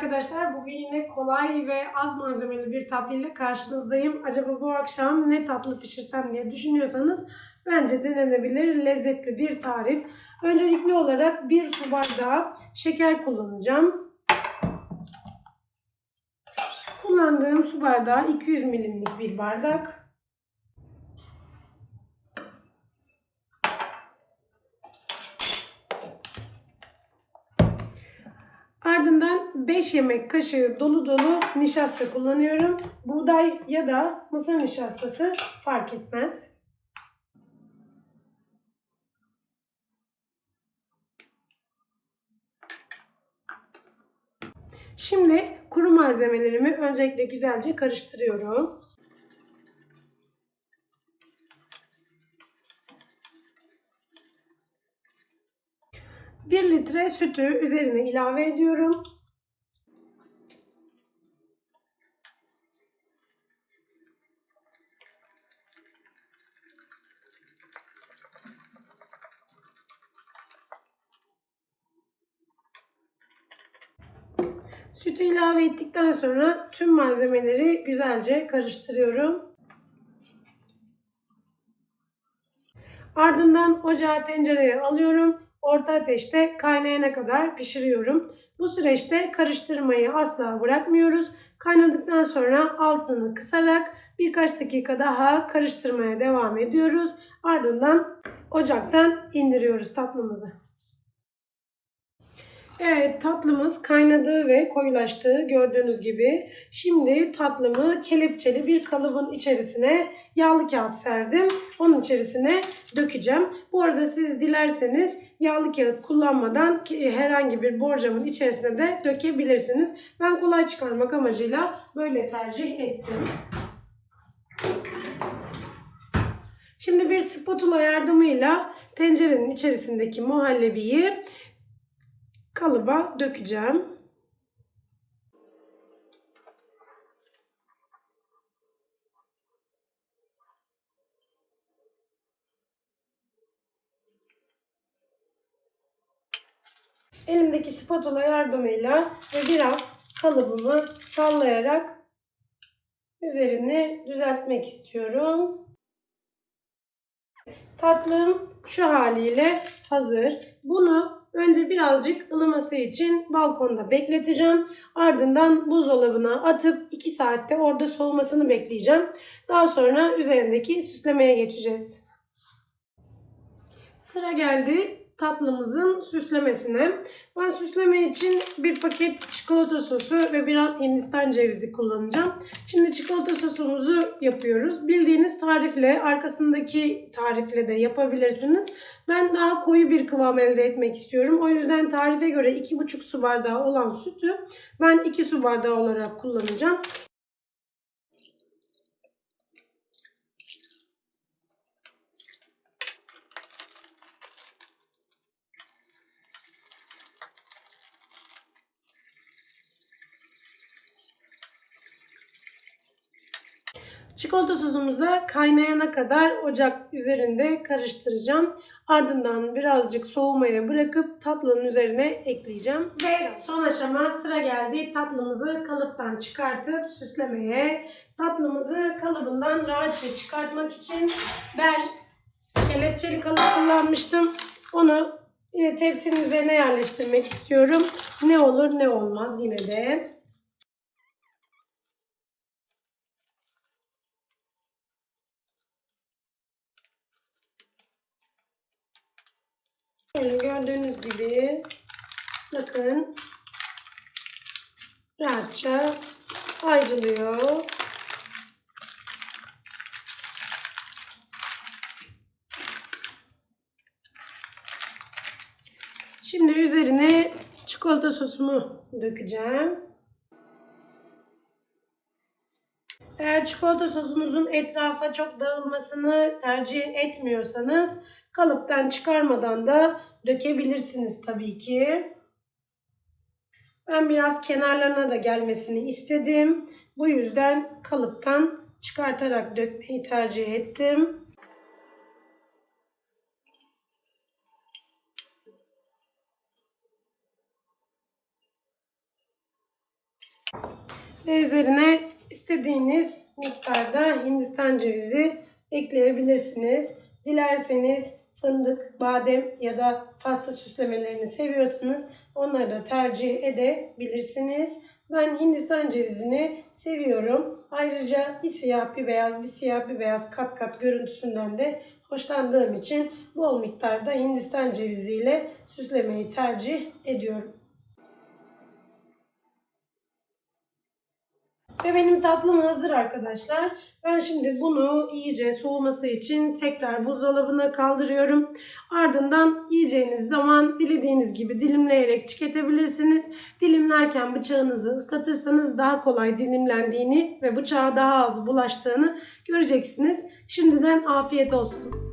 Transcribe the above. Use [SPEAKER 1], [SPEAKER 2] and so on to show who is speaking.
[SPEAKER 1] Arkadaşlar. Bugün yine kolay ve az malzemeli bir tatlıyla karşınızdayım. Acaba bu akşam ne tatlı pişirsem diye düşünüyorsanız bence denenebilir lezzetli bir tarif. Öncelikli olarak bir su bardağı şeker kullanacağım. Kullandığım su bardağı 200 milimlik bir bardak. Ardından 5 yemek kaşığı dolu dolu nişasta kullanıyorum. Buğday ya da mısır nişastası fark etmez. Şimdi kuru malzemelerimi öncelikle güzelce karıştırıyorum. Bir litre sütü üzerine ilave ediyorum. Sütü ilave ettikten sonra tüm malzemeleri güzelce karıştırıyorum. Ardından ocağa tencereye alıyorum. Orta ateşte kaynayana kadar pişiriyorum. Bu süreçte karıştırmayı asla bırakmıyoruz. Kaynadıktan sonra altını kısarak birkaç dakika daha karıştırmaya devam ediyoruz. Ardından ocaktan indiriyoruz tatlımızı. Evet tatlımız kaynadığı ve koyulaştığı gördüğünüz gibi. Şimdi tatlımı kelepçeli bir kalıbın içerisine yağlı kağıt serdim. Onun içerisine dökeceğim. Bu arada siz dilerseniz yağlı kağıt kullanmadan herhangi bir borcamın içerisine de dökebilirsiniz. Ben kolay çıkarmak amacıyla böyle tercih ettim. Şimdi bir spatula yardımıyla tencerenin içerisindeki muhallebiyi kalıba dökeceğim. Elimdeki spatula yardımıyla ve biraz kalıbımı sallayarak üzerini düzeltmek istiyorum. Tatlım şu haliyle hazır. Bunu önce birazcık ılıması için balkonda bekleteceğim. Ardından buzdolabına atıp 2 saatte orada soğumasını bekleyeceğim. Daha sonra üzerindeki süslemeye geçeceğiz. Sıra geldi tatlımızın süslemesine. Ben süsleme için bir paket çikolata sosu ve biraz hindistan cevizi kullanacağım. Şimdi çikolata sosumuzu yapıyoruz. Bildiğiniz tarifle, arkasındaki tarifle de yapabilirsiniz. Ben daha koyu bir kıvam elde etmek istiyorum. O yüzden tarife göre 2,5 su bardağı olan sütü ben 2 su bardağı olarak kullanacağım. Çikolata sosumuzu da kaynayana kadar ocak üzerinde karıştıracağım. Ardından birazcık soğumaya bırakıp tatlının üzerine ekleyeceğim. Ve son aşama sıra geldi. Tatlımızı kalıptan çıkartıp süslemeye. Tatlımızı kalıbından rahatça çıkartmak için ben kelepçeli kalıp kullanmıştım. Onu yine tepsinin üzerine yerleştirmek istiyorum. Ne olur ne olmaz yine de. Böyle gördüğünüz gibi bakın rahatça ayrılıyor. Şimdi üzerine çikolata sosumu dökeceğim. Eğer çikolata sosunuzun etrafa çok dağılmasını tercih etmiyorsanız kalıptan çıkarmadan da dökebilirsiniz tabii ki. Ben biraz kenarlarına da gelmesini istedim. Bu yüzden kalıptan çıkartarak dökmeyi tercih ettim. Ve üzerine istediğiniz miktarda Hindistan cevizi ekleyebilirsiniz. Dilerseniz fındık, badem ya da pasta süslemelerini seviyorsanız onları da tercih edebilirsiniz. Ben Hindistan cevizini seviyorum. Ayrıca bir siyah bir beyaz, bir siyah bir beyaz kat kat görüntüsünden de hoşlandığım için bol miktarda Hindistan ceviziyle süslemeyi tercih ediyorum. Ve benim tatlım hazır arkadaşlar. Ben şimdi bunu iyice soğuması için tekrar buzdolabına kaldırıyorum. Ardından yiyeceğiniz zaman dilediğiniz gibi dilimleyerek tüketebilirsiniz. Dilimlerken bıçağınızı ıslatırsanız daha kolay dilimlendiğini ve bıçağa daha az bulaştığını göreceksiniz. Şimdiden afiyet olsun.